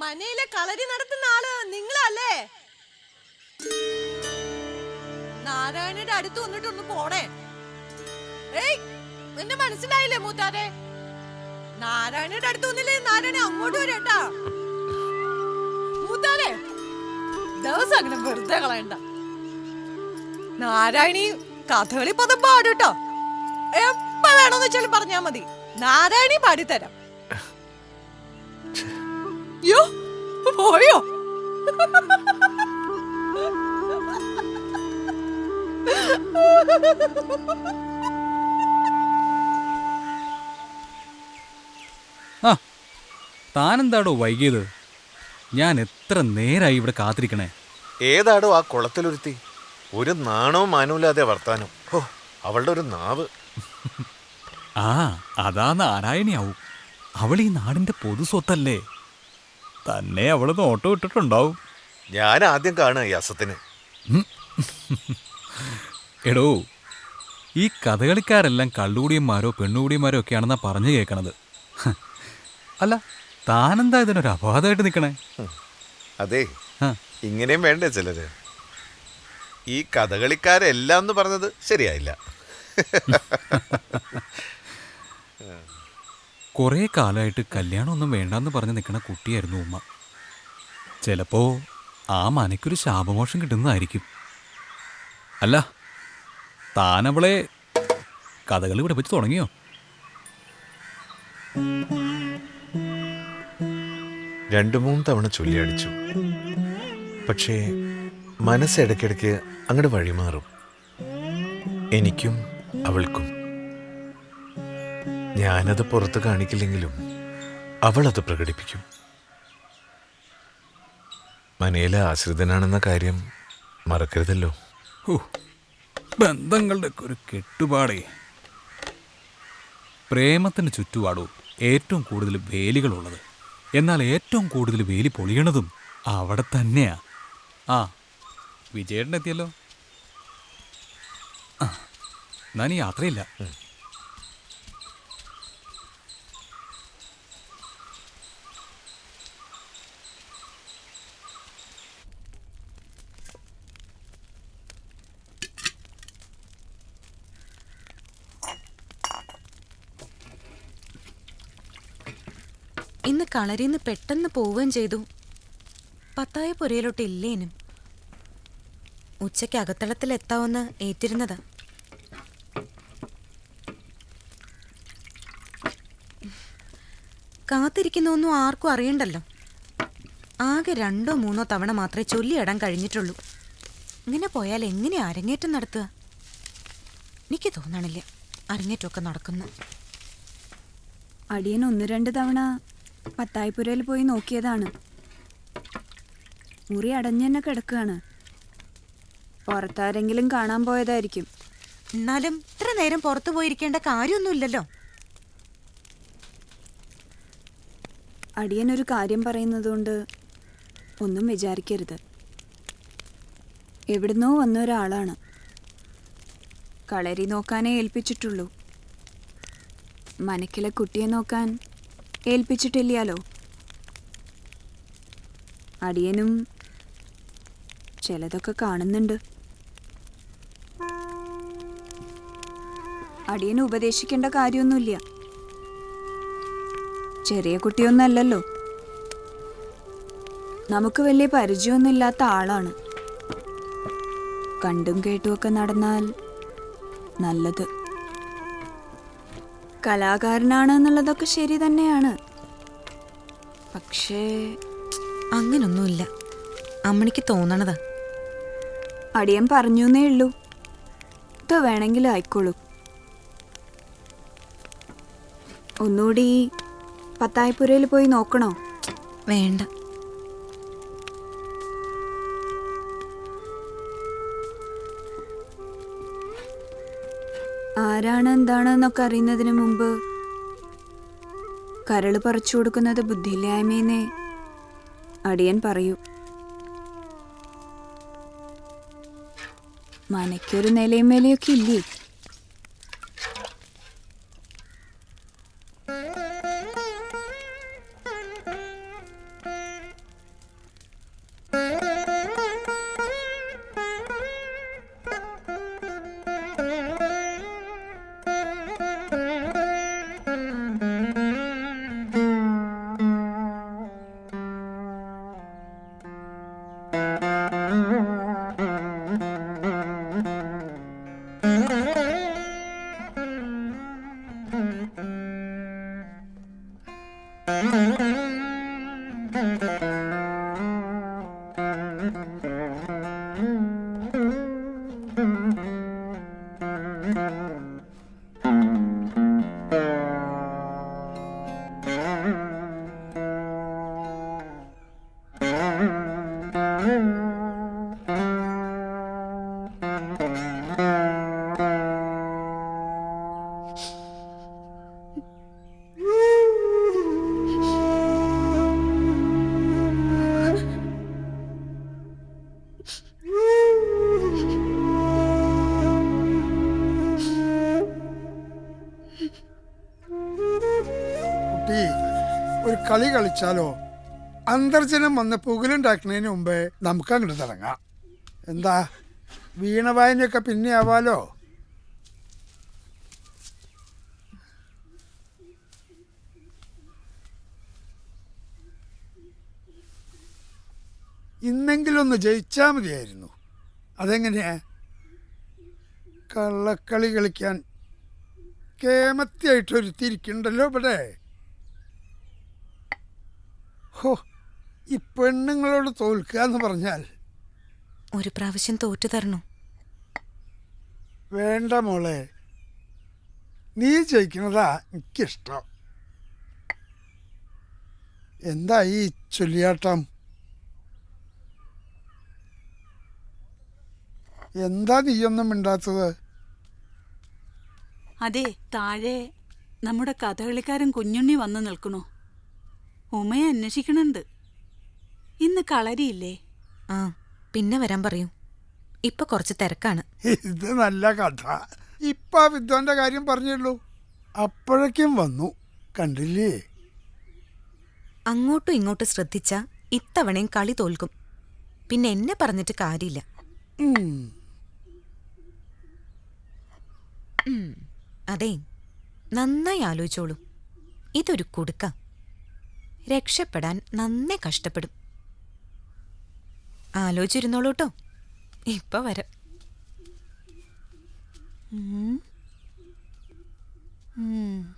മനയിലെ കളരി നടത്തുന്ന ആൾ നിങ്ങളല്ലേ? നാരായണയുടെ അടുത്ത് വന്നിട്ടൊന്ന് പോണേ. ഏയ് എന്നെ മനസ്സിലായില്ലേ മൂത്താരെ? നാരായണയുടെ അടുത്ത് വന്നില്ലേ? നാരായണ അങ്ങോട്ട് വരട്ടാ. മൂത്താരെ ദിവസം അങ്ങനെ വെറുതെ കളയണ്ട. നാരായണി കഥകളി പദം പാടുട്ടോ. എപ്പ വേണമെന്ന് വെച്ചാലും പറഞ്ഞാ മതി. നാരായണി പാടിത്തരാം. യോ പോയോ ആ താനെന്താടോ വൈകിയത്? ഞാൻ എത്ര നേരായി ഇവിടെ കാത്തിരിക്കണേ. ഏതാടോ ആ കുളത്തിലൊരുത്തി? ഒരു നാണവും മാനവുമില്ലാതെ വർത്താനം. ഓ അവളുടെ ഒരു നാവ്. ആ അതാ നാരായണിയാവും. അവൾ ഈ നാടിന്റെ പൊതു സ്വത്തല്ലേ തന്നെ അവൾ നോട്ടം ഇട്ടിട്ടുണ്ടാവും ഞാൻ ആദ്യം കാണുക ഈ അസത്തിന്. എടോ ഈ കഥകളിക്കാരെല്ലാം കള്ളുകൂടിയന്മാരോ പെണ്ണുകൂടിയന്മാരോ ഒക്കെയാണെന്നാ പറഞ്ഞു കേൾക്കണത്. അല്ല താനെന്താ ഇതിനൊരു അപവാദമായിട്ട് നിൽക്കണേ അതെ. ഇങ്ങനെയും വേണ്ടേ ചിലര്. ഈ കഥകളിക്കാരെല്ലാം എന്ന് പറഞ്ഞത് ശരിയായില്ല. കുറേ കാലമായിട്ട് കല്യാണമൊന്നും വേണ്ടാന്ന് പറഞ്ഞ് നിൽക്കണ കുട്ടിയായിരുന്നു ഉമ്മ. ചിലപ്പോ ആ മനയ്ക്കൊരു ശാപമോഷം കിട്ടുന്നതായിരിക്കും. അല്ല താനവളെ കഥകളി പഠിപ്പിച്ച് തുടങ്ങിയോ? രണ്ടു മൂന്ന് തവണ ചൊല്ലിയടിച്ചു. പക്ഷേ മനസ്സ് ഇടയ്ക്കിടയ്ക്ക് അങ്ങോട്ട് വഴിമാറും. എനിക്കും അവൾക്കും. ഞാനത് പുറത്ത് കാണിക്കില്ലെങ്കിലും അവൾ അത് പ്രകടിപ്പിക്കും. മനയിലെ ആശ്രിതനാണെന്ന കാര്യം മറക്കരുതല്ലോ. ബന്ധങ്ങളുടെ ഒരു കെട്ടുപാടേ. പ്രേമത്തിന് ചുറ്റുപാടോ ഏറ്റവും കൂടുതൽ വേലികളുള്ളത്. എന്നാൽ ഏറ്റവും കൂടുതൽ വേലി പൊളിയണതും അവിടെ തന്നെയാ. ആ വിജയേട്ടനെത്തിയല്ലോ. ആ ഞാൻ യാത്രയില്ല. ഇന്ന് കളരിന്ന് പെട്ടെന്ന് പോവുകയും ചെയ്തു. പത്തായ പുരയിലോട്ട് ഇല്ലേനും. ഉച്ചയ്ക്ക് അകത്തളത്തിൽ എത്താവുന്ന ഏറ്റിരുന്നതാ. കാത്തിരിക്കുന്നൊന്നും ആർക്കും അറിയണ്ടല്ലോ. ആകെ രണ്ടോ മൂന്നോ തവണ മാത്രമേ ചൊല്ലിയിടാൻ കഴിഞ്ഞിട്ടുള്ളൂ. ഇങ്ങനെ പോയാൽ എങ്ങനെ അരങ്ങേറ്റം നടത്തുക? എനിക്ക് തോന്നണില്ല. അരങ്ങേറ്റമൊക്കെ നടക്കുന്നു. അടിയൻ ഒന്ന് രണ്ട് തവണ പത്തായിപ്പുരയിൽ പോയി നോക്കിയതാണ്. മുറി അടഞ്ഞു തന്നെ കിടക്കുകയാണ്. പുറത്താരെങ്കിലും കാണാൻ പോയതായിരിക്കും. എന്നാലും ഇത്ര നേരം പുറത്തു പോയിരിക്കേണ്ട കാര്യമൊന്നുമില്ലല്ലോ. അടിയൻ ഒരു കാര്യം പറയുന്നതുകൊണ്ട് ഒന്നും വിചാരിക്കരുത്. എവിടുന്നോ വന്ന ഒരാളാണ്. കളരി നോക്കാനേ ഏൽപ്പിച്ചിട്ടുള്ളൂ. മനക്കിലെ കുട്ടിയെ നോക്കാൻ ഏൽപ്പിച്ചിട്ടില്ലല്ലോ. അടിയനും ചിലതൊക്കെ കാണുന്നുണ്ട്. അടിയന് ഉപദേശിക്കേണ്ട കാര്യമൊന്നുമില്ല. ചെറിയ കുട്ടിയൊന്നല്ലല്ലോ. നമുക്ക് വലിയ പരിചയമൊന്നുമില്ലാത്ത ആളാണ്. കണ്ടും കേട്ടുമൊക്കെ നടന്നാൽ നല്ലത്. കലാകാരനാണ് എന്നുള്ളതൊക്കെ ശരി തന്നെയാണ്. പക്ഷേ അങ്ങനൊന്നുമില്ല. അമ്മണിക്ക് തോന്നണതാ. അടിയൻ പറഞ്ഞു എന്നേ ഉള്ളൂ. ഇത് വേണമെങ്കിൽ ആയിക്കോളൂ. ഒന്നുകൂടി പത്തായപ്പുരയിൽ പോയി നോക്കണോ? വേണ്ട. ആരാണ് എന്താണെന്നൊക്കെ അറിയുന്നതിന് മുമ്പ് കരൾ പറിച്ചു കൊടുക്കുന്നത് ബുദ്ധിയില്ലായ്മയെന്നേ അടിയൻ പറയൂ. മനയ്ക്കൊരു നിലയും വിലയൊക്കെ ഇല്ലേ? Mm-hmm. കളി കളിച്ചാലോ? അന്തർജനം വന്ന് പുകലുണ്ടാക്കുന്നതിന് മുമ്പേ നമുക്ക് അങ്ങോട്ട് തുടങ്ങാം എന്താ? വീണവായനയൊക്കെ പിന്നെ ആവാലോ? ഇന്നെങ്കിലും ഒന്ന് ജയിച്ചാൽ മതിയായിരുന്നു. അതെങ്ങനെയാ? കള്ളക്കളി കളിക്കാൻ കേമത്തിയായിട്ടൊരു തിരിക്കുണ്ടല്ലോ ഇവിടെ. ഹോ ഈ പെണ്ണുങ്ങളോട് തോൽക്കുക എന്ന് പറഞ്ഞാൽ ഒരു പ്രാവശ്യം തോറ്റു തരണോ. വേണ്ട മോളെ. നീ ജയിക്കുന്നതാ എനിക്കിഷ്ടം. എന്താ ഈ ചൊല്ലിയാട്ടം? എന്താ നീയൊന്നും മിണ്ടാത്തത്? അതെ താഴെ നമ്മുടെ കഥകളിക്കാരൻ കുഞ്ഞുണ്ണി വന്ന് നിൽക്കണു. ഉമയെ അന്വേഷിക്കണുണ്ട്. ഇന്ന് കളരിയില്ലേ? ആ പിന്നെ വരാൻ പറയൂ. ഇപ്പൊ കുറച്ച് തിരക്കാണ്. ഇത് നല്ല കഥ. ഇപ്പൊ വിദ്വാന്റെ കാര്യം പറഞ്ഞുള്ളൂ. അപ്പോഴേക്കും വന്നു. കണ്ടില്ലേ? അങ്ങോട്ടും ഇങ്ങോട്ടും ശ്രദ്ധിച്ച ഇത്തവണയും കളി തോൽക്കും. പിന്നെ എന്നെ പറഞ്ഞിട്ട് കാര്യമില്ല. അതെ. നന്നായി ആലോചിച്ചോളൂ. ഇതൊരു കുടുക്ക. രക്ഷപ്പെടാൻ നന്നേ കഷ്ടപ്പെടും. ആലോചിച്ചിരുന്നോളൂ കേട്ടോ ഇപ്പൊ വരാം. ഉം. ഉം.